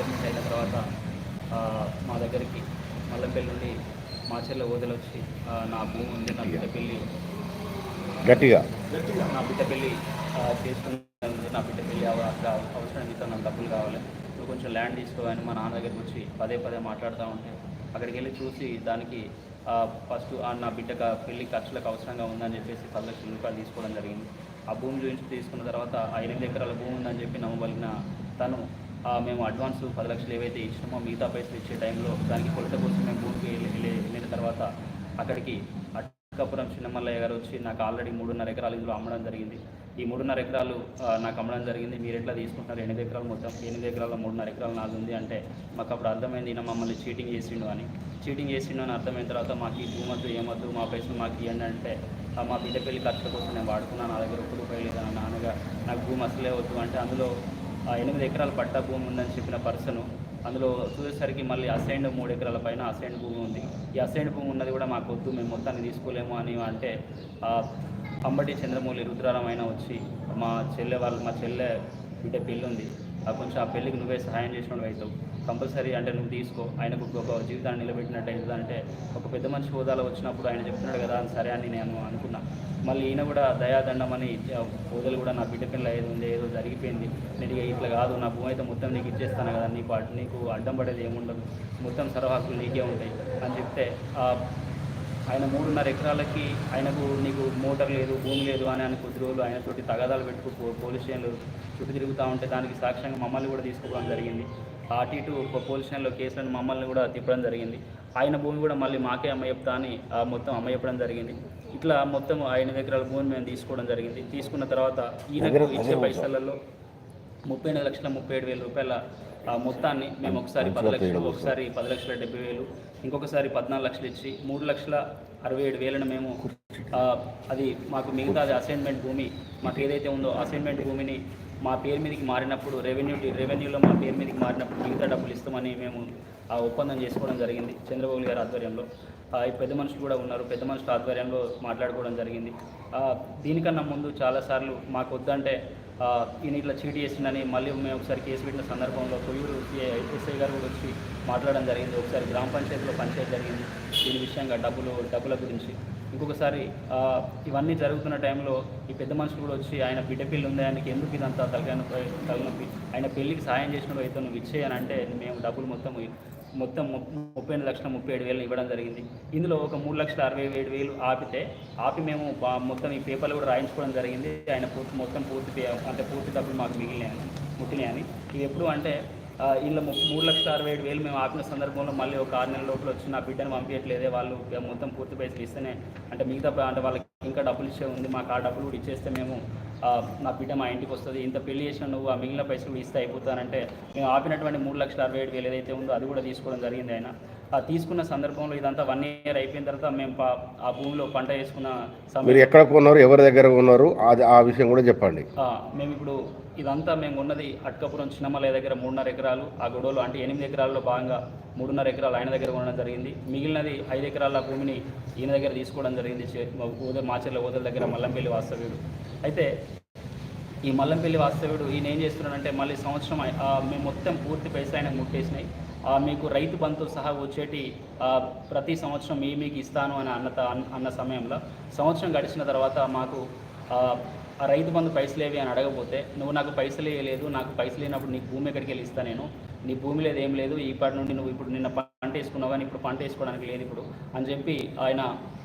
Excitement అయిన తర్వాత మా దగ్గరికి మల్లంపల్లి నుండి మా చెల్లె ఓదలు వచ్చి నా భూమి ఉంది నా బిడ్డ పెళ్ళి గట్టిగా? నా బిడ్డ పెళ్ళి చేసుకున్నది నా బిడ్డ పెళ్ళి అవసరం మీతో నాకు డబ్బులు కావాలి. నువ్వు కొంచెం ల్యాండ్ తీసుకోవాలని మా నాన్న దగ్గరికి వచ్చి పదే పదే మాట్లాడుతూ ఉంటే అక్కడికి వెళ్ళి చూసి దానికి ఫస్ట్ నా బిడ్డ పెళ్ళి ఖర్చులకు అవసరంగా ఉందని చెప్పేసి పది లక్షల రూపాయలు తీసుకోవడం జరిగింది. ఆ భూమి చూపించి తీసుకున్న తర్వాత ఆ ఎనిమిది ఎకరాల భూమి ఉందని చెప్పి నమ్మబలిగిన తను మేము అడ్వాన్స్ పది లక్షలు ఏవైతే ఇచ్చినామో మిగతా పైసలు ఇచ్చే టైంలో దానికి కొలత కోసం మేము భూమికి వెళ్ళి వెళ్ళిన తర్వాత అక్కడికి అట్కాపురం చిన్నమల్లయ్య గారు వచ్చి నాకు ఆల్రెడీ మూడున్నర ఎకరాలు ఇందులో అమ్మడం జరిగింది. ఈ మూడున్నర ఎకరాలు నాకు అమ్మడం జరిగింది. మీరు ఎట్లా తీసుకుంటున్నారు? ఎనిమిది ఎకరాలు మొత్తం ఎనిమిది ఎకరాల మూడున్నర ఎకరాలు నాది ఉంది అంటే మాకు అప్పుడు అర్థమైంది ఈయన మమ్మల్ని చీటింగ్ చేసిండు అని. చీటింగ్ చేసిండు అని అర్థమైన తర్వాత మాకు ఈ భూమద్దు ఏమద్దు మా పైసలు మాకు ఇవ్వండి అంటే మా బిడ్డ పెళ్ళి ఖర్చుల కోసం నేను వాడుకున్నాను నా దగ్గర ఒక్క రూపాయలు లేదు నాన్నగా నాకు భూమి అసలే వద్దు అంటే అందులో ఎనిమిది ఎకరాల పట్టా భూమి ఉందని చెప్పిన పర్సన్ అందులో చూసేసరికి మళ్ళీ అసైన్డ్ మూడు ఎకరాల పైన అసైన్డ్ భూమి ఉంది. ఈ అసైన్డ్ భూమి ఉన్నది కూడా మాకు వద్దు మేము మొత్తాన్ని తీసుకోలేము అని అంటే అంబటి చంద్రమౌళి రుద్రారామైన వచ్చి మా చెల్లె వాళ్ళు మా చెల్లె బిడ్డ పెళ్ళి ఉంది. కొంచెం ఆ పెళ్ళికి నువ్వే సహాయం చేసినట్టు అవుతావు. కంపల్సరీ అంటే నువ్వు తీసుకో. ఆయనకు ఒక జీవితాన్ని నిలబెట్టినట్టు అవుతుంది అంటే ఒక పెద్ద మనిషి హోదాలో వచ్చినప్పుడు ఆయన చెప్తున్నాడు కదా అని సరే అని నేను అనుకున్నా. మళ్ళీ ఈయన కూడా దయాదండమని ఆ, పూజలు కూడా నా బిడ్డ పిల్ల ఏదో ఉంది ఏదో జరిగిపోయింది. నేను ఇక ఇట్లా కాదు నా భూమి అయితే మొత్తం నీకు ఇచ్చేస్తాను కదా నీకు అడ్- నీకు అడ్డం పడేది ఏముండదు. మొత్తం సర్వహక్కులు నీకే ఉంటాయి అని చెప్తే ఆయన మూడున్నర ఎకరాలకి ఆయనకు నీకు మోటార్ లేదు భూమి లేదు అని ఆయన కొద్ది రోజులు ఆయనతోటి తగాదాలు పెట్టుకు పో- పోలీస్ స్టేషన్లు చుట్టూ తిరుగుతూ ఉంటే దానికి సాక్ష్యంగా మమ్మల్ని కూడా తీసుకోవడం జరిగింది. అటు ఇటు పోలీస్ స్టేషన్లో కేసులను మమ్మల్ని కూడా తిప్పడం జరిగింది. ఆయన భూమి కూడా మళ్ళీ మాకే అమ్మ చెప్తా అని ఆ మొత్తం అమ్మ చెప్పడం జరిగింది. ఇట్లా మొత్తం ఐదు ఎకరాల భూమిని మేము తీసుకోవడం జరిగింది. తీసుకున్న తర్వాత ఈయనకు ఇచ్చే పైసలలో ముప్పై ఎనిమిది లక్షల ముప్పై ఏడు వేల రూపాయల ఆ మొత్తాన్ని మేము ఒకసారి పది లక్షలు ఒకసారి పది లక్షల డెబ్బై వేలు ఇంకొకసారి పద్నాలుగు లక్షలు ఇచ్చి మూడు లక్షల అరవై ఏడు వేలను మేము అది మాకు మిగతా అది అసైన్మెంట్ భూమి మాకు ఏదైతే ఉందో అసైన్మెంట్ భూమిని మా పేరు మీదకి మారినప్పుడు రెవెన్యూ రెవెన్యూలో మా పేరు మీదకి మారినప్పుడు మిగతా డబ్బులు ఇస్తామని మేము ఆ ఒప్పందం చేసుకోవడం జరిగింది చంద్రబాబు గారి ఆధ్వర్యంలో. పెద్ద మనుషులు కూడా ఉన్నారు. పెద్ద మనుషుల ఆధ్వర్యంలో మాట్లాడుకోవడం జరిగింది. దీనికన్నా ముందు చాలాసార్లు మాకు వద్దంటే ఈయన ఇట్లా చీటీ చేసిందని మళ్ళీ మేము ఒకసారి కేసు పెట్టిన సందర్భంలో కొయ్యూరు ఎస్ఐ గారు కూడా వచ్చి మాట్లాడడం జరిగింది. ఒకసారి గ్రామ పంచాయతీలో పంచాయతీ జరిగింది. దీని విషయంగా డబ్బులు డబ్బుల గురించి. ఇంకొకసారి ఇవన్నీ జరుగుతున్న టైంలో ఈ పెద్ద మనుషులు కూడా వచ్చి ఆయన బిడ్డ పెళ్ళి ఉంది ఆయనకి ఎందుకు ఇదంతా తలకాయ తలనొప్పి? ఆయన పెళ్ళికి సాయం చేసిన అయితే నువ్వు ఇచ్చేయని అంటే మేము డబ్బులు మొత్తం మొత్తం ముప్పై ఎనిమిది లక్షల ముప్పై ఏడు వేలు ఇవ్వడం జరిగింది. ఇందులో ఒక మూడు లక్షల అరవై ఏడు వేలు ఆపితే ఆపి మేము మొత్తం ఈ పేపర్లు కూడా రాయించుకోవడం జరిగింది. ఆయన పూర్తి మొత్తం పూర్తి అంటే పూర్తి డబ్బులు మాకు మిగిలినాయని ముట్టినాయని ఇవి ఎప్పుడు అంటే ఇలా మూడు లక్షల అరవై ఏడు వేలు మేము ఆపిన సందర్భంలో మళ్ళీ ఒక ఆరు నెలల లోపల వచ్చి నా బిడ్డను పంపించట్లేదే వాళ్ళు ఇక మొత్తం పూర్తి పైసలు ఇస్తేనే అంటే మిగతా అంటే వాళ్ళకి ఇంకా డబ్బులు ఇచ్చే ఉంది మాకు ఆ డబ్బులు కూడా ఇచ్చేస్తే మేము నా బిడ్డ మా ఇంటికి వస్తుంది. ఇంత పెళ్ళి చేసిన నువ్వు ఆ మిగిలిన పైసలు ఇస్తే అయిపోతానంటే మేము ఆపినటువంటి మూడు లక్షల అరవై ఏడు వేలు ఏదైతే ఉందో అది కూడా తీసుకోవడం జరిగింది ఆయన. ఆ తీసుకున్న సందర్భంలో ఇదంతా వన్ ఇయర్ అయిపోయిన తర్వాత మేము ఆ భూమిలో పంట వేసుకున్న మీరు ఎక్కడ కొన్నారు? ఎవరి దగ్గర కొన్నారు? అది ఆ విషయం కూడా చెప్పండి. మేము ఇప్పుడు ఇదంతా మేము ఉన్నది అట్కపురం చిన్నమలయ దగ్గర మూడున్నర ఎకరాలు ఆ గొడవలు అంటే ఎనిమిది ఎకరాల్లో భాగంగా మూడున్నర ఎకరాలు ఆయన దగ్గర కొనడం జరిగింది. మిగిలినది ఐదు ఎకరాల భూమిని ఈయన దగ్గర తీసుకోవడం జరిగింది. ఓదర్ మాచర్ల ఓదర్ దగ్గర మల్లంపల్లి వాస్తవ్యుడు. అయితే ఈ మల్లంపల్లి వాస్తవ్యుడు ఈయన ఏం చేస్తున్నాడంటే మళ్ళీ సంవత్సరం మేము మొత్తం పూర్తి పైసలు ఆయనకు ముట్టేసినాయి. ఆ, మీకు రైతు బంధు సహా వచ్చేటి ప్రతి సంవత్సరం మీ మీకు ఇస్తాను అని అన్న- అన్న సమయంలో సంవత్సరం గడిచిన తర్వాత మాకు ఆ, రైతు బంధు పైసలు ఏవి అని అడగపోతే నువ్వు నాకు పైసలు ఇవ్వలేదు నాకు పైసలు లేనప్పుడు నీకు భూమి ఎక్కడికి వెళ్ళి ఇస్తా నేను? నీ భూమి లేదు ఏం లేదు ఇప్పటి నుండి నువ్వు ఇప్పుడు నిన్న పంట వేసుకున్నావు కానీ ఇప్పుడు పంట వేసుకోవడానికి లేదు ఇప్పుడు అని చెప్పి ఆయన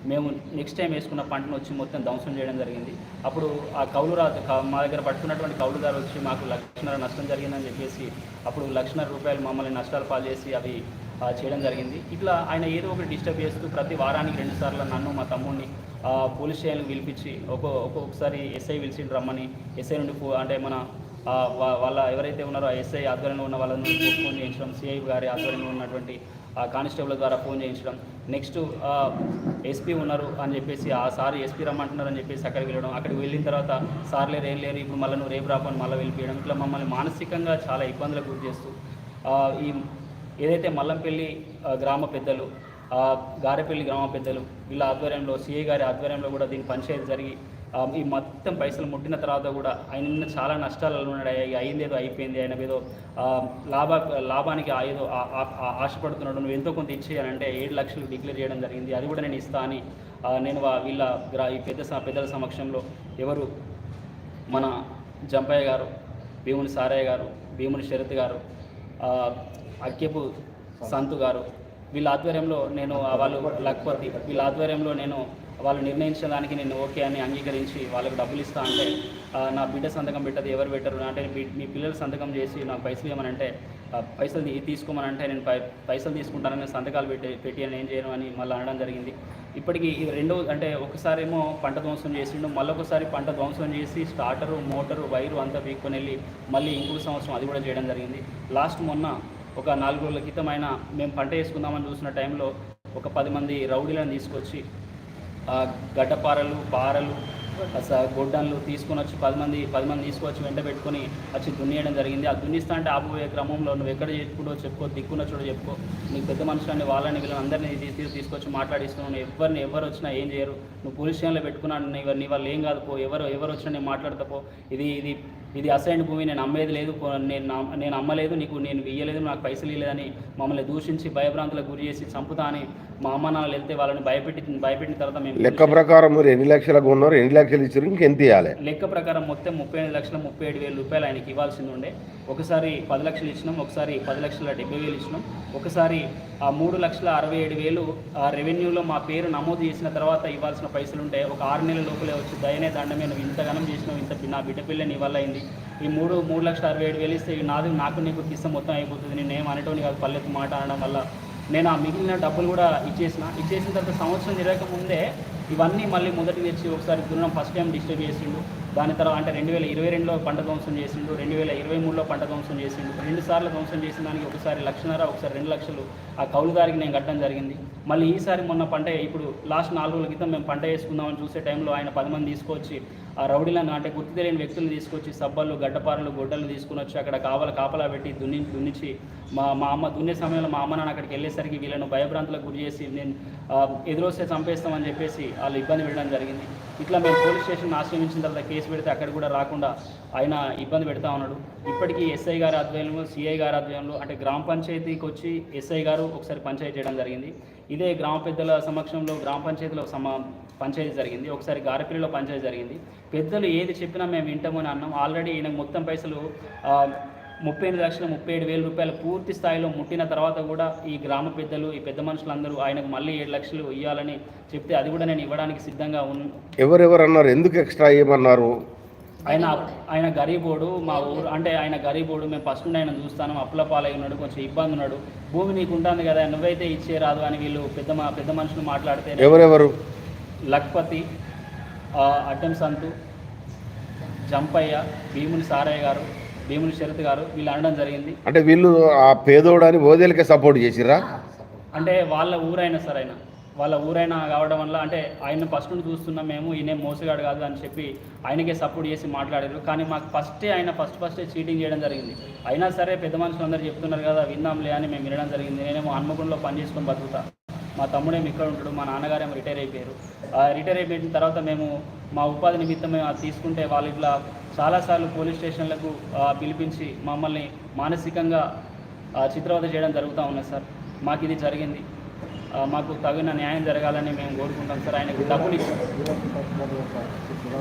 మేము నెక్స్ట్ టైం వేసుకున్న పంటను వచ్చి మొత్తం ధ్వంసం చేయడం జరిగింది. అప్పుడు ఆ కౌలు రా మా దగ్గర పట్టుకున్నటువంటి కౌలుదారు వచ్చి మాకు లక్షన్నర నష్టం జరిగిందని చెప్పేసి అప్పుడు లక్షన్నర రూపాయలు మమ్మల్ని నష్టాలు పాలు చేసి అవి చేయడం జరిగింది. ఇట్లా ఆయన ఏదో ఒకటి డిస్టర్బ్ చేస్తూ ప్రతి వారానికి రెండు సార్లు నన్ను మా తమ్ముడిని పోలీస్ స్టేషన్కి పిలిపించి ఒక్కో ఒక్కొక్కసారి ఎస్ఐ పిలిచి రమ్మని. ఎస్ఐ నుండి అంటే మన వాళ్ళ ఎవరైతే ఉన్నారో ఆ ఎస్ఐ ఆధ్వర్యంలో ఉన్న వాళ్ళని ఫోన్ చేయించడం సిఐ గారి ఆధ్వర్యంలో ఉన్నటువంటి ఆ కానిస్టేబుల్ ద్వారా ఫోన్ చేయించడం. నెక్స్ట్ ఎస్పీ ఉన్నారు అని చెప్పేసి ఆ సార్ ఎస్పీ రమ్మంటున్నారు అని చెప్పేసి అక్కడికి వెళ్ళడం. అక్కడికి వెళ్ళిన తర్వాత సార్ లేరు ఏం లేరు ఇప్పుడు మళ్ళీ నువ్వు రేపు రాపని మళ్ళీ వెళ్ళిపోయడం ఇట్లా మమ్మల్ని మానసికంగా చాలా ఇబ్బందులకు గురి చేస్తూ ఈ ఏదైతే మల్లంపల్లి గ్రామ పెద్దలు గారెపల్లి గ్రామ పెద్దలు వీళ్ళ ఆధ్వర్యంలో సిఐ గారి ఆధ్వర్యంలో కూడా దీని పంచాయతీ జరిగి ఈ మొత్తం పైసలు ముట్టిన తర్వాత కూడా ఆయన చాలా నష్టాలలో ఉన్నాడు అయ్యా, అయింది ఏదో అయిపోయింది. ఆయన ఏదో లాభ లాభానికి ఆ ఏదో ఆశపడుతున్నాడు. నువ్వు ఎంతో కొంత ఇచ్చేయాలంటే ఏడు లక్షలు డిక్లేర్ చేయడం జరిగింది. అది కూడా నేను ఇస్తా అని నేను వీళ్ళ గ్రా ఈ పెద్ద స- పెద్దల సమక్షంలో ఎవరు? మన జంపయ్య గారు భీముని సారయ్య గారు భీముని శరత్ గారు అక్కెపు సంతు గారు. వీళ్ళ ఆధ్వర్యంలో నేను వాళ్ళు లేకపోతే వీళ్ళ ఆధ్వర్యంలో నేను వాళ్ళు నిర్ణయించిన దానికి నేను ఓకే అని అంగీకరించి వాళ్ళకి డబ్బులు ఇస్తా అంటే నా బిడ్డ సంతకం పెట్టదు ఎవరు పెట్టరు. అంటే మీ- పిల్లల పిల్లలు సంతకం చేసి నాకు పైసలు ఇవ్వమని అంటే పైసలు తీసుకోమని అంటే నేను పై పైసలు తీసుకుంటానని సంతకాలు పెట్టి పెట్టి అని ఏం చేయను అని మళ్ళీ అనడం జరిగింది. ఇప్పటికీ ఈ రెండో అంటే ఒకసారేమో పంట ధ్వంసం చేసిండు. మళ్ళొకసారి పంట ధ్వంసం చేసి స్టార్టరు మోటారు వైరు అంతా పీక్కొని వెళ్ళి మళ్ళీ ఇంకో సంవత్సరం అది కూడా చేయడం జరిగింది. లాస్ట్ మొన్న ఒక నాలుగు రోజుల క్రితం ఆయన మేము పంట వేసుకుందామని చూసిన టైంలో ఒక పది మంది రౌడీలను తీసుకొచ్చి గడ్డపారలు పారలు గొడ్డన్లు తీసుకొని వచ్చి పది మంది పది మంది తీసుకొచ్చి వెంట పెట్టుకొని వచ్చి దున్నేయడం జరిగింది. ఆ దున్నిస్తా అంటే ఆపోయే క్రమంలో నువ్వు ఎక్కడ చెప్పుకుంటో చెప్పుకో దిక్కున్న చోట చెప్పుకో. నీకు పెద్ద మనుషులని వాళ్ళని వీళ్ళని అందరినీ తీసి తీసుకొచ్చి మాట్లాడిస్తున్నావు. ఎవరిని ఎవరు వచ్చినా ఏం చేయరు. నువ్వు పోలీస్ స్టేషన్లో పెట్టుకున్నాను నీ నీ వాళ్ళు ఏం కాదు పో. ఎవరు ఎవరు వచ్చినా నేను మాట్లాడతా పో. ఇది ఇది ఇది అసైన్ భూమి నేను అమ్మేది లేదు నేను నేను అమ్మలేదు నీకు నేను ఇయ్యలేదు నాకు పైసలు ఇవ్వలేదని మమ్మల్ని దూషించి భయభ్రాంతులకు గురి చేసి చంపుతా అని మా అమ్మ నాన్నలు వెళ్తే వాళ్ళని భయపెట్టి భయపెట్టిన తర్వాత మేము లెక్క ప్రకారం మీరు ఎన్ని లక్షలకు ఉన్నారు ఎన్ని లక్షలు ఇచ్చారు ఇంకెంత ఇవ్వాలి? లెక్క ప్రకారం మొత్తం ముప్పై ఎనిమిది లక్షల ముప్పై ఏడు వేల రూపాయలు ఆయనకి ఇవ్వాల్సింది ఉండే. ఒకసారి పది లక్షలు ఇచ్చినాం ఒకసారి పది లక్షల డెబ్బై వేలు ఇచ్చినాం. ఒకసారి ఆ మూడు లక్షల అరవై ఏడు వేలు ఆ రెవెన్యూలో మా పేరు నమోదు చేసిన తర్వాత ఇవ్వాల్సిన పైసలు ఉంటే ఒక ఆరు నెలల లోపలే వచ్చి దయనే దండమే నువ్వు ఇంతగానం చేసినావు ఇంత నా బిడ్డ పిల్ల నీ వల్ల అయింది. ఈ మూడు మూడు లక్షల అరవై ఏడు వేలు ఇస్తే నాది నాకు నీకు కిస్త మొత్తం అయిపోతుంది. నేను ఏం అనేటోని కాదు పల్లెత్తు మాట అనడం వల్ల నేను ఆ మిగిలిన డబ్బులు కూడా ఇచ్చేసిన. ఇచ్చేసిన తర్వాత సంవత్సరం తిరగక ముందే ఇవన్నీ మళ్ళీ మొదటి తెచ్చి ఒకసారి దున్నం ఫస్ట్ టైం డిస్టర్బ్ చేసిండు. దాని తర్వాత అంటే రెండు వేల ఇరవై రెండులో పంట ధ్వంసం చేసిండు రెండు వేల ఇరవై మూడులో పంట ధ్వంసం చేసిండు. రెండు సార్లు ధ్వంసం చేసిన దానికి ఒకసారి లక్షన్నర ఒకసారి రెండు లక్షలు ఆ కౌలుదారికి నేను కట్టడం జరిగింది. మళ్ళీ ఈసారి మొన్న పంట ఇప్పుడు లాస్ట్ నాలుగు రోజుల క్రితం మేము పంట వేసుకుందామని చూసే టైంలో ఆయన పది మంది తీసుకొచ్చి ఆ రౌడీలను అంటే గుర్తు తెలియని వ్యక్తులను తీసుకొచ్చి సబ్బలు గడ్డపారలు గొడ్డలు తీసుకుని వచ్చి అక్కడ కాపల కాపలా పెట్టి దున్ని దున్నించి మా మా అమ్మ దున్నే సమయంలో మా అమ్మ నాన్న అక్కడికి వెళ్ళేసరికి వీళ్ళను భయభ్రాంతులకు గురి చేసి నేను ఎదురొస్తే చంపేస్తామని చెప్పేసి వాళ్ళు ఇబ్బంది పెట్టడం జరిగింది. ఇట్లా మేము పోలీస్ స్టేషన్ ఆశ్రయించిన తర్వాత కేసు పెడితే అక్కడ కూడా రాకుండా ఆయన ఇబ్బంది పెడతా ఉన్నాడు. ఇప్పటికీ ఎస్ఐ గారి ఆధ్వర్యంలో సిఐ గారి ఆధ్వర్యంలో అంటే గ్రామ పంచాయతీకి వచ్చి ఎస్ఐ గారు ఒకసారి పంచాయతీ చేయడం జరిగింది. ఇదే గ్రామ పెద్దల సమక్షంలో గ్రామ పంచాయతీలో సమ పంచాయతీ జరిగింది. ఒకసారి గారపిల్లిలో పంచాయతీ జరిగింది. పెద్దలు ఏది చెప్పినా మేము వింటామని అన్నాం. ఆల్రెడీ ఈయనకు మొత్తం పైసలు ముప్పై ఎనిమిది లక్షల ముప్పై ఏడు వేల రూపాయలు పూర్తి స్థాయిలో ముట్టిన తర్వాత కూడా ఈ గ్రామ పెద్దలు ఈ పెద్ద మనుషులందరూ ఆయనకు మళ్ళీ ఏడు లక్షలు ఇవ్వాలని చెప్తే అది కూడా నేను ఇవ్వడానికి సిద్ధంగా ఉన్ ఎవరెవరు అన్నారు ఎందుకు ఎక్స్ట్రా ఇవ్వమన్నారు? ఆయన ఆయన గరీబోడు మా ఊరు అంటే ఆయన గరీబోడు మేము ఫస్ట్ నుండి ఆయన చూస్తాను అప్పుల పాలై ఉన్నాడు కొంచెం ఇబ్బంది ఉన్నాడు. భూమి నీకు ఉంటుంది కదా నువ్వైతే ఇచ్చే రాదు అని వీళ్ళు పెద్ద మా పెద్ద మనుషులు మాట్లాడితే ఎవరెవరు? లక్పతి అడ్డం సంతు జంపయ్య భీముని సారయ్య గారు భీముని శరత్ గారు వీళ్ళు అనడం జరిగింది. అంటే వీళ్ళు ఆ పేదోడని ఓదేలకే సపోర్ట్ చేసిరా అంటే వాళ్ళ ఊరైనా సార్ ఆయన వాళ్ళ ఊరైనా కావడం వల్ల అంటే ఆయన ఫస్ట్ నుండి చూస్తున్నాం మేము ఈయన మోసగాడు కాదు అని చెప్పి ఆయనకే సపోర్ట్ చేసి మాట్లాడారు కానీ మాకు ఫస్టే ఆయన ఫస్ట్ ఫస్టే చీటింగ్ చేయడం జరిగింది. అయినా సరే పెద్ద మనుషులు అందరూ చెప్తున్నారు కదా విందాంలే అని మేము వినడం జరిగింది. నేనేమో హన్మకొండలో పని చేసుకొని బతుకుతా. మా తమ్ముడేమో ఇక్కడ ఉంటాడు మా నాన్నగారేమో రిటైర్ అయిపోయారు. ఆ రిటైర్ అయిపోయిన తర్వాత మేము మా ఉపాధి నిమిత్తం మేము అది తీసుకుంటే వాళ్ళు ఇట్లా చాలాసార్లు పోలీస్ స్టేషన్లకు పిలిపించి మమ్మల్ని మానసికంగా ఆ, చిత్రవద చేయడం జరుగుతూ ఉన్నది సార్. మాకు ఇది జరిగింది. మాకు తగిన న్యాయం జరగాలని మేము కోరుకుంటాం సార్. ఆయనకు డబ్బులు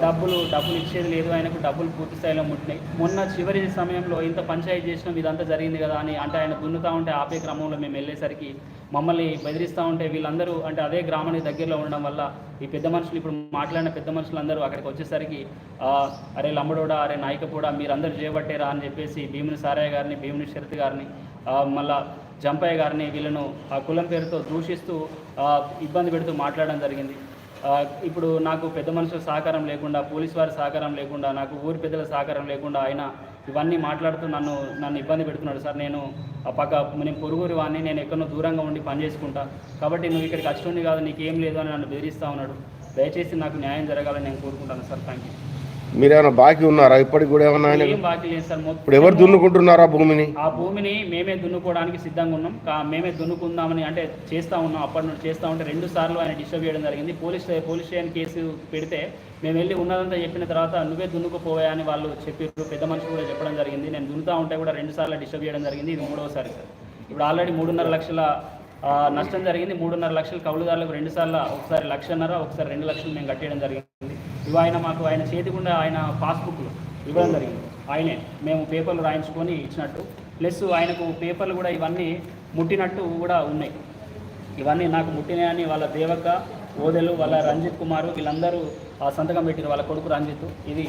డబ్బులు డబ్బులు ఇచ్చేది లేదు. ఆయనకు డబ్బులు పూర్తి స్థాయిలో ముట్టినాయి. మొన్న చివరి సమయంలో ఇంత పంచాయతీ చేసినాం ఇదంతా జరిగింది కదా అని అంటే ఆయన దున్నుతా ఉంటే ఆపే క్రమంలో మేము వెళ్ళేసరికి మమ్మల్ని బెదిరిస్తూ ఉంటే వీళ్ళందరూ అంటే అదే గ్రామానికి దగ్గరలో ఉండడం వల్ల ఈ పెద్ద మనుషులు ఇప్పుడు మాట్లాడిన పెద్ద మనుషులందరూ అక్కడికి వచ్చేసరికి అరే లంబడోడా అరే నాయకపోడా మీరందరూ చేయబట్టేరా అని చెప్పేసి భీముని సారయ్య గారిని భీముని శరత్ గారిని మళ్ళీ జంపయ్య గారిని వీళ్ళను ఆ కులం పేరుతో దూషిస్తూ ఇబ్బంది పెడుతూ మాట్లాడడం జరిగింది. ఇప్పుడు నాకు పెద్ద మనుషుల సహకారం లేకుండా పోలీస్ వారి సహకారం లేకుండా నాకు ఊరి పెద్దల సహకారం లేకుండా ఆయన ఇవన్నీ మాట్లాడుతూ నన్ను నన్ను ఇబ్బంది పెడుతున్నాడు. సార్ నేను ఆ పక్క నేను పొరుగురి వాడిని నేను ఎక్కడో దూరంగా ఉండి పని చేసుకుంటా. కాబట్టి నువ్వు ఇక్కడికి వచ్చింది కాదు నీకేం లేదు అని నన్ను బెదిరిస్తూ ఉన్నాడు. దయచేసి నాకు న్యాయం జరగాలని నేను కోరుకుంటాను. సార్ థ్యాంక్ యూ మీరేమైనా బాకీ ఉన్నారా? ఇప్పటికి కూడా ఏమన్నా ఆయన? ఏం బాకీ లేదు సార్ మొత్తం ఇప్పుడు ఎవరు దున్నుకుంటున్నారా భూమిని? ఆ భూమిని మేమే దున్నుకోవడానికి సిద్ధంగా ఉన్నాం. కా- మేమే దున్నుకుందామని అంటే చేస్తా ఉన్నాం. అప్పటి నుండి చేస్తా ఉంటే రెండు సార్లు ఆయన డిస్టర్బ్ చేయడం జరిగింది. పోలీస్ పోలీస్ స్టేషన్ కేసు పెడితే మేము వెళ్ళి ఉన్నదంతా చెప్పిన తర్వాత నువ్వే దున్నుకుపోయా అని వాళ్ళు చెప్పారు పెద్ద మనుషులు కూడా చెప్పడం జరిగింది. నేను దున్నుతా ఉంటే కూడా రెండు సార్లు డిస్టర్బ్ చేయడం జరిగింది. ఇది మూడవసారి సార్. ఇప్పుడు ఆల్రెడీ మూడున్నర లక్షల ఆ, నష్టం జరిగింది. మూడున్నర లక్షలు కౌలుదారులకు రెండు సార్లు ఒకసారి లక్షన్నర ఒకసారి రెండు లక్షలు మేము కట్టేయడం జరిగింది. ఇవి ఆయన మాకు ఆయన చేతి గుండా ఆయన పాస్బుక్లు ఇవ్వడం జరిగింది. ఆయనే మేము పేపర్లు రాయించుకొని ఇచ్చినట్టు. ప్లస్ ఆయనకు పేపర్లు కూడా ఇవన్నీ ముట్టినట్టు కూడా ఉన్నాయి. ఇవన్నీ నాకు ముట్టినాయని వాళ్ళ దేవక్క ఓదెలు వాళ్ళ రంజిత్ కుమారు వీళ్ళందరూ ఆ సంతకం పెట్టిన వాళ్ళ కొడుకు రంజిత్. ఇది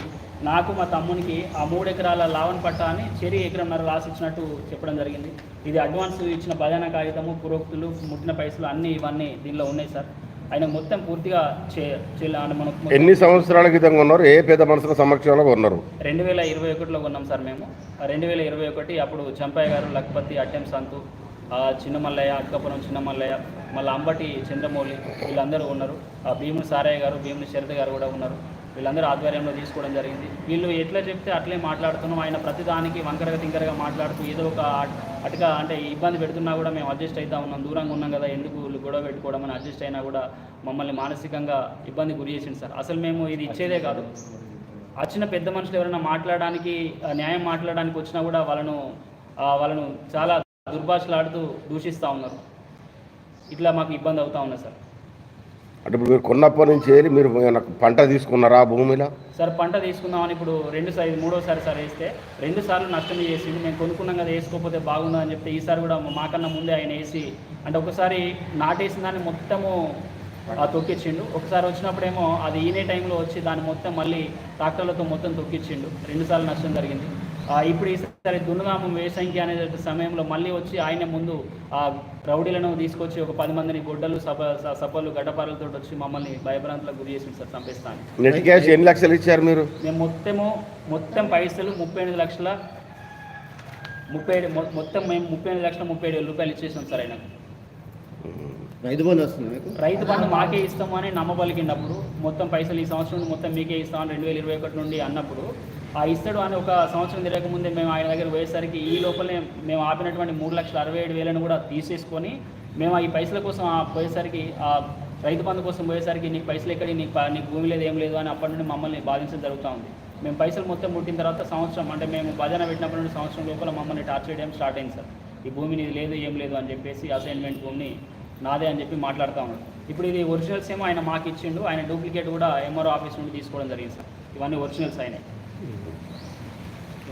నాకు మా తమ్మునికి ఆ మూడు ఎకరాల లావన్ పట్టా అని చెరి ఎకరంన్నర రాసి ఇచ్చినట్టు చెప్పడం జరిగింది. ఇది అడ్వాన్స్ ఇచ్చిన భజన కాగితము పురోక్తులు ముట్టిన పైసలు అన్నీ ఇవన్నీ దీనిలో ఉన్నాయి సార్. ఆయన మొత్తం పూర్తిగా ఎన్ని సంవత్సరాల క్రితం ఉన్నారు? ఏ పెద్ద మనుషుల సమక్షంలో ఉన్నారు? రెండు వేల ఇరవై ఒకటిలో కొన్నాం సార్ మేము. రెండు వేల ఇరవై ఒకటి అప్పుడు చంపయ్య గారు లక్పతి అట్టెం సంతు ఆ చిన్న మల్లయ్య అక్కపురం చిన్న మల్లయ్య మళ్ళీ అంబటి చంద్రమౌళి వీళ్ళందరూ ఉన్నారు. ఆ భీముని సారయ్య గారు భీముని శరత్ గారు కూడా ఉన్నారు. వీళ్ళందరూ ఆధ్వర్యంలో తీసుకోవడం జరిగింది. వీళ్ళు ఎట్లా చెప్తే అట్లే మాట్లాడుతున్నాం. ఆయన ప్రతిదానికి వంకరగా తింకరగా మాట్లాడుతూ ఏదో ఒక అటుగా అంటే ఇబ్బంది పెడుతున్నా కూడా మేము అడ్జస్ట్ అవుతా ఉన్నాం. దూరంగా ఉన్నాం కదా ఎందుకు వీళ్ళు గొడవ పెట్టుకోవడం అని అడ్జస్ట్ అయినా కూడా మమ్మల్ని మానసికంగా ఇబ్బంది గురి చేసింది సార్. అసలు మేము ఇది ఇచ్చేదే కాదు. వచ్చిన పెద్ద మనుషులు ఎవరైనా మాట్లాడడానికి న్యాయం మాట్లాడడానికి వచ్చినా కూడా వాళ్ళను వాళ్ళను చాలా దుర్భాషలాడుతూ దూషిస్తూ ఉన్నారు. ఇట్లా మాకు ఇబ్బంది అవుతా ఉన్నది సార్. అంటే ఇప్పుడు మీరు కొన్నప్పటి నుంచి వెళ్ళి మీరు పంట తీసుకున్నారా భూమిలో? సార్ పంట తీసుకుందామని ఇప్పుడు రెండు సార్లు మూడోసారి సార్ వేస్తే రెండు సార్లు నష్టం చేసింది మేము కొనుక్కున్నాం కదా వేసుకోకపోతే బాగుందని చెప్తే ఈసారి కూడా మాకన్నా ముందే ఆయన వేసి అంటే ఒకసారి నాటేసిన దాన్ని మొత్తము ఆ, తొక్కిచ్చిండు. ఒకసారి వచ్చినప్పుడేమో అది ఈనే టైంలో వచ్చి దాన్ని మొత్తం మళ్ళీ ట్రాక్టర్లతో మొత్తం తొక్కిచ్చిండు. రెండు సార్లు నష్టం జరిగింది. ఇప్పుడు ఈసారి దున్నగాము వేసంకి అనే సమయంలో మళ్ళీ వచ్చి ఆయన ముందు ఆ రౌడీలను తీసుకొచ్చి ఒక పది మందిని గొడ్డలు సప స- సపలు గడ్డపారలతో వచ్చి మమ్మల్ని భయభ్రాంతులకు గురి చేసింది సార్ చంపేస్తాను నెట్ క్యాష్ ఎన్ని లక్షలు ఇచ్చారు మీరు? మేము మొత్తము మొత్తం పైసలు ముప్పై ఎనిమిది లక్షల ముప్పై ఏడు మొత్తం మేము ముప్పై ఎనిమిది లక్షల ముప్పై ఏడు వేల రూపాయలు ఇచ్చేసాం సార్ ఆయనకు. రైతు బంధు వస్తుంది మీకు? రైతు బంధు మాకే ఇస్తాము అని నమ్మబలికినప్పుడు మొత్తం పైసలు ఈ సంవత్సరం మొత్తం మీకే ఇస్తామని రెండు వేల ఇరవై ఒకటి నుండి అన్నప్పుడు ఇస్తాడు అని ఒక సంవత్సరం తిరగకముందే మేము ఆయన దగ్గర పోయేసరికి ఈ లోపలే మేము ఆపినటువంటి మూడు లక్షల అరవై ఏడు వేలను కూడా తీసేసుకొని మేము ఈ పైసల కోసం పోయేసరికి ఆ రైతు బంధు కోసం పోయేసరికి నీకు పైసలు ఎక్కడి నీకు నీకు భూమి లేదు ఏం లేదు అని అప్పటి నుండి మమ్మల్ని బాధించడం జరుగుతూ ఉంది. మేము పైసలు మొత్తం ముట్టిన తర్వాత సంవత్సరం అంటే మేము భజన పెట్టినప్పటి నుండి సంవత్సరం లోపల మమ్మల్ని టార్చర్ చేయడం స్టార్ట్ అయింది సార్. ఈ భూమి నీది లేదు ఏం లేదు అని చెప్పేసి అసైన్మెంట్ భూమిని నాదే అని చెప్పి మాట్లాడుతూ ఉన్నాడు ఇప్పుడు ఇది ఒరిజినల్స్ ఏమో ఆయన మాకు ఇచ్చిండు ఆయన డూప్లికేట్ కూడా ఎంఆర్ఓ ఆఫీస్ నుండి తీసుకోవడం జరిగింది సార్. ఇవన్నీ ఒరిజినల్స్ అయినాయి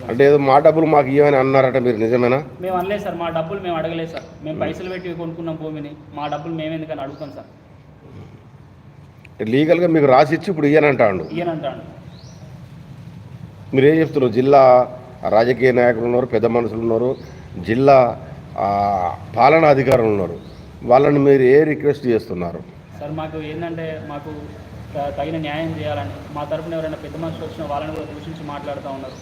అంటే ఏదో మా డబ్బులు మాకు ఇవ్వని అన్నారట మీరు నిజమేనా? మేము అనలేదు సార్ మా డబ్బులు మేము అడగలేదు సార్. మేము పైసలు పెట్టి కొనుక్కున్నాం భూమిని. మా డబ్బులు మేము ఎందుకని అడుగుతాం సార్. లీగల్గా మీకు రాసి ఇచ్చి ఇప్పుడు ఇయ్యనంటాడు. ఈయనంటాడు మీరు ఏం చెప్తున్నారు? జిల్లా రాజకీయ నాయకులు ఉన్నారు పెద్ద మనుషులు ఉన్నారు జిల్లా పాలనా అధికారులు ఉన్నారు. వాళ్ళని మీరు ఏ రిక్వెస్ట్ చేస్తున్నారు? సార్ మాకు ఏంటంటే మాకు తగిన న్యాయం చేయాలని మా తరపున ఎవరైనా పెద్ద మనుషులు వచ్చిన వాళ్ళని కూడా దూషించి మాట్లాడుతూ ఉన్నారు.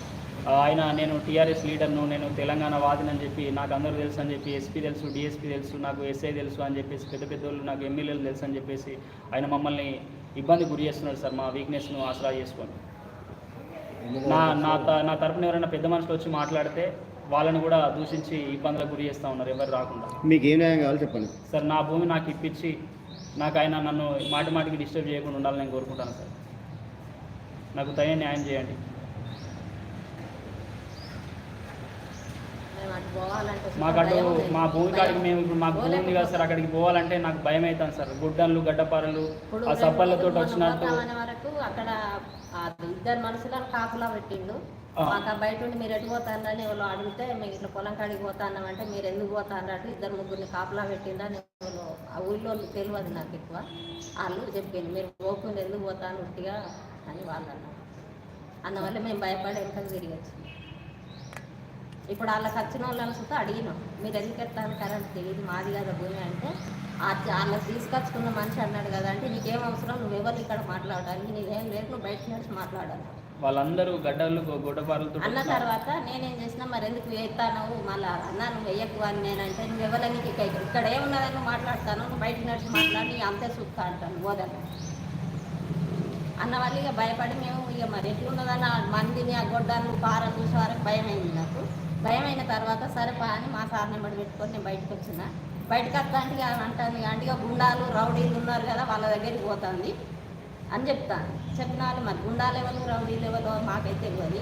ఆయన నేను టీఆర్ఎస్ లీడర్ను నేను తెలంగాణ వాదినని చెప్పి నాకు అందరూ తెలుసు అని చెప్పి ఎస్పీ తెలుసు డిఎస్పీ తెలుసు నాకు ఎస్ఐ తెలుసు అని చెప్పేసి పెద్ద పెద్ద వాళ్ళు నాకు ఎమ్మెల్యేలు తెలుసు అని చెప్పేసి ఆయన మమ్మల్ని ఇబ్బంది గురి చేస్తున్నాడు సార్ మా వీక్నెస్ను ఆసరా చేసుకొని. నా నా త- నా తరపున ఎవరైనా పెద్ద మనుషులు వచ్చి మాట్లాడితే వాళ్ళని కూడా దూషించి ఇబ్బందులకు గురి చేస్తూ ఉన్నారు ఎవరు రాకుండా. మీకు ఏం న్యాయం కావాలో చెప్పండి. సార్ నా భూమి నాకు ఇప్పించి నాకు ఆయన నన్ను మాటి మాటికి డిస్టర్బ్ చేయకుండా ఉండాలని నేను కోరుకుంటాను సార్ నాకు తగిన న్యాయం చేయండి మాకు అటు. మా భూమి కాడికి. మేము ఇప్పుడు మాకు భూమి ఉంది కదా సార్ అక్కడికి పోవాలంటే నాకు భయం అవుతాను సార్ గుడ్డలు గడ్డపారలు ఆ రోజులు వచ్చినట్టు అక్కడ ఇద్దరు మనుషులను పెట్టిండు. మాకు ఆ బయట ఉండి మీరు ఎటు పోతానని వాళ్ళు అడిగితే మేము ఇట్లా పొలం కాడికి పోతాన్నామంటే మీరు ఎందుకు పోతాన్నట్టు ఇద్దరు ముగ్గురిని కాపలా పెట్టిందని వాళ్ళు ఆ ఊళ్ళో తెలియదు నాకు ఎక్కువ. వాళ్ళు చెప్పింది మీరు పోకుండా ఎందుకు పోతాను ఉట్టిగా అని వాళ్ళు అన్నారు. అందువల్ల మేము భయపడి వెనకకు తిరిగి ఇప్పుడు వాళ్ళకి వచ్చిన వాళ్ళని చూస్తే అడిగినాం మీరు ఎందుకు ఎత్తాను కరెంట్ ఇది మాది కదా భూమి అంటే వాళ్ళకి తీసుకొచ్చుకున్న మనిషి అన్నాడు కదా అంటే నీకేం అవసరం నువ్వు ఎవరు ఇక్కడ మాట్లాడాలి నీవేం లేదు నువ్వు బయట నుంచి మాట్లాడాలి. వాళ్ళందరూ గడ్డలు గొడ్డపారలతో అన్న తర్వాత నేనేం చేసిన మరి ఎందుకు వేస్తాను? మళ్ళీ అన్న నువ్వు వేయకు అని నేనంటే నువ్వు ఎవరు నీకు ఇక ఇక్కడ ఏమున్నదని నువ్వు మాట్లాడతాను నువ్వు బయట నడిచి మాట్లాడి అంతే చూస్తా అంటాను పోదాను అన్న వాళ్ళు ఇక భయపడి మేము ఇక మరి ఎట్లున్నదని ఆ మందిని ఆ గొడ్డలు పార చూసే వరకు భయం అయింది నాకు. భయం అయిన తర్వాత సరే పా అని మా సార్ నెంబర్ పెట్టుకొని నేను బయటకు వచ్చిన. బయటకు వస్తాంటే ఇక ఆమె అంటుంది. అంటే గుండాలు రౌడీలు ఉన్నారు కదా వాళ్ళ దగ్గరికి పోతుంది. అని చెప్తాను. చెప్పిన వాళ్ళు మరి. గుండా లెవెల్ రౌడీ లెవెల్ మాకైతే తెలియదు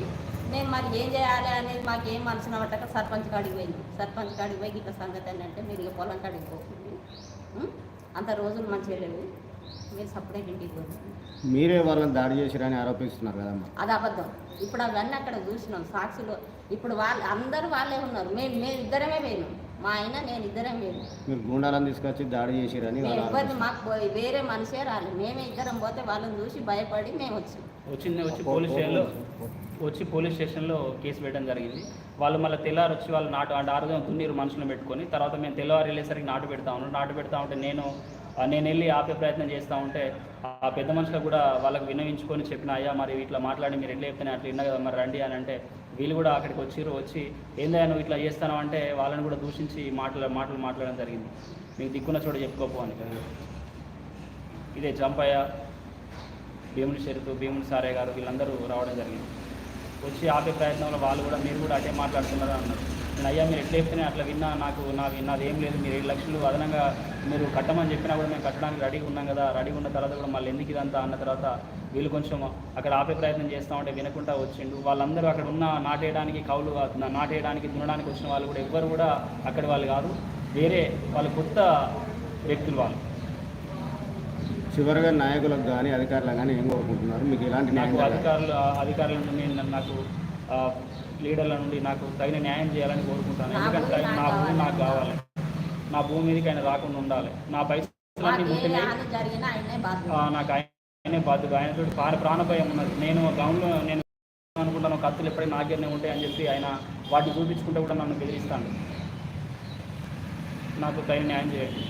నేను మరి ఏం చేయాలి అనేది మాకు ఏం మనసున పట్టక సర్పంచ్ కాడికి పోయింది సర్పంచ్ కాడికి పోయి ఇట్లా సంగతి అని అంటే మీరు ఇక పొలం కాడికి పోతుంది? అంత రోజులు మంచిగా లేవు. మీరు సపరేట్ ఇంటికి పోతుంది మీరే వాళ్ళని దాడి చేసిరని ఆరోపిస్తున్నారు కదమ్మా. అది అబద్ధం. ఇప్పుడు అవన్నీ అక్కడ చూసినాం. సాక్షులు. ఇప్పుడు వాళ్ళు అందరూ వాళ్ళే ఉన్నారు. మేము మేము ఇద్దరమే పోయినాం. మా ఆయన నేను ఇద్దరం పోయినాం మీరు గుండాలను తీసుకొచ్చి దాడి చేసిరని వాళ్ళు ఆరోపిస్తున్నారు. మాకు పోయి- వేరే మనిషే రాలేదు. మేమే ఇద్దరం పోతే వాళ్ళని చూసి భయపడి మేము వచ్చాం. వచ్చింది వచ్చి పోలీస్ స్టేషన్లో వచ్చి పోలీస్ స్టేషన్లో కేసు పెట్టడం జరిగింది. వాళ్ళు మళ్ళీ తెల్లారి వచ్చి వాళ్ళు నాటు అంటే ఆరుదం దున్నీరు మనుషులను పెట్టుకొని తర్వాత మేము తెల్లవారు వెళ్ళేసరికి నాటు పెడతా ఉన్నాం. నాటు పెడతా ఉంటే నేను నేను వెళ్ళి ఆపే ప్రయత్నం చేస్తూ ఉంటే ఆ పెద్ద మనుషులకు కూడా వాళ్ళకి వినవించుకొని చెప్పిన అయ్యా మరి ఇట్లా మాట్లాడి మీరు ఎట్లా చెప్తే అట్లా విన్నా కదా మరి రండి అని అంటే వీళ్ళు కూడా అక్కడికి వచ్చిర్రు వచ్చి ఏందా నువ్వు ఇట్లా చేస్తాను అంటే వాళ్ళని కూడా దూషించి మాటలు మాటలు మాట్లాడడం జరిగింది. మీకు దిక్కున్న చోట చెప్పుకోపో అని. ఇదే జంపయ్య భీముడి షెరుతు భీముడి సారే గారు వీళ్ళందరూ రావడం జరిగింది. వచ్చి ఆపే ప్రయత్నంలో వాళ్ళు కూడా మీరు కూడా అదే మాట్లాడుతున్నారా అన్నారు. నేను అయ్యా మీరు ఎట్లా చెప్తేనే అట్లా విన్నా నాకు నాకు నాది ఏం లేదు మీరు ఏడు లక్షలు అదనంగా మీరు కట్టమని చెప్పినా కూడా మేము కట్టడానికి రెడీగా ఉన్నాం కదా రెడీగా ఉన్న తర్వాత కూడా మళ్ళీ ఎందుకు ఇదంతా? అన్న తర్వాత వీళ్ళు కొంచెం అక్కడ ఆపే ప్రయత్నం చేస్తూ ఉంటే వినకుండా వచ్చిండు వాళ్ళందరూ అక్కడ ఉన్న నాటేయడానికి కౌలు నాటేయడానికి దున్నడానికి వచ్చిన వాళ్ళు కూడా ఎవ్వరు కూడా అక్కడి వాళ్ళు కాదు. వేరే వాళ్ళు కొత్త వ్యక్తులు వాళ్ళు. చివరిగా నాయకులకు కానీ అధికారులకు కానీ ఏం కోరుకుంటున్నారు? మీకు ఎలాంటి? అధికారులు అధికారుల నుండి నేను- నాకు లీడర్ల నుండి నాకు తగిన న్యాయం చేయాలని కోరుకుంటాను. ఎందుకంటే నా భూమి నాకు కావాలి. నా భూమి మీదకి ఆయన రాకుండా ఉండాలి. నా పైసలన్నీ నాకు ఆయనే బాధ్యత ఆయనతో ప్రాణ ప్రాణభయం ఉన్నది. నేను గ్రౌండ్లో నేను అనుకుంటాను కత్తులు ఎప్పుడైనా నాకేనే ఉంటాయి అని చెప్పి ఆయన వాటిని చూపించుకుంటే కూడా నన్ను బెదిరిస్తాను నాకు తగిన న్యాయం చేయండి.